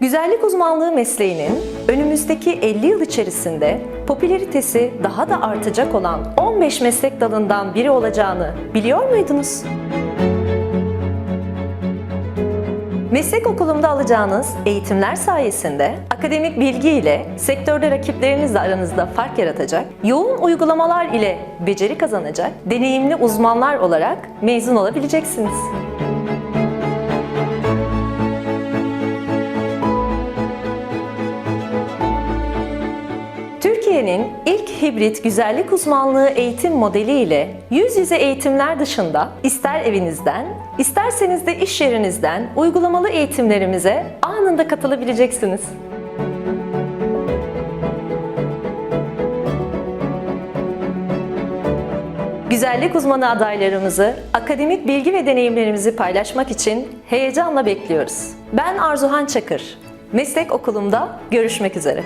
Güzellik uzmanlığı mesleğinin önümüzdeki 50 yıl içerisinde popülaritesi daha da artacak olan 15 meslek dalından biri olacağını biliyor muydunuz? Meslek okulumda alacağınız eğitimler sayesinde akademik bilgi ile sektörde rakiplerinizle aranızda fark yaratacak, yoğun uygulamalar ile beceri kazanacak, deneyimli uzmanlar olarak mezun olabileceksiniz. Türkiye'nin ilk hibrit güzellik uzmanlığı eğitim modeli ile yüz yüze eğitimler dışında ister evinizden, isterseniz de iş yerinizden uygulamalı eğitimlerimize anında katılabileceksiniz. Güzellik uzmanı adaylarımızı akademik bilgi ve deneyimlerimizi paylaşmak için heyecanla bekliyoruz. Ben Arzuhan Çakır. Meslek okulumda görüşmek üzere.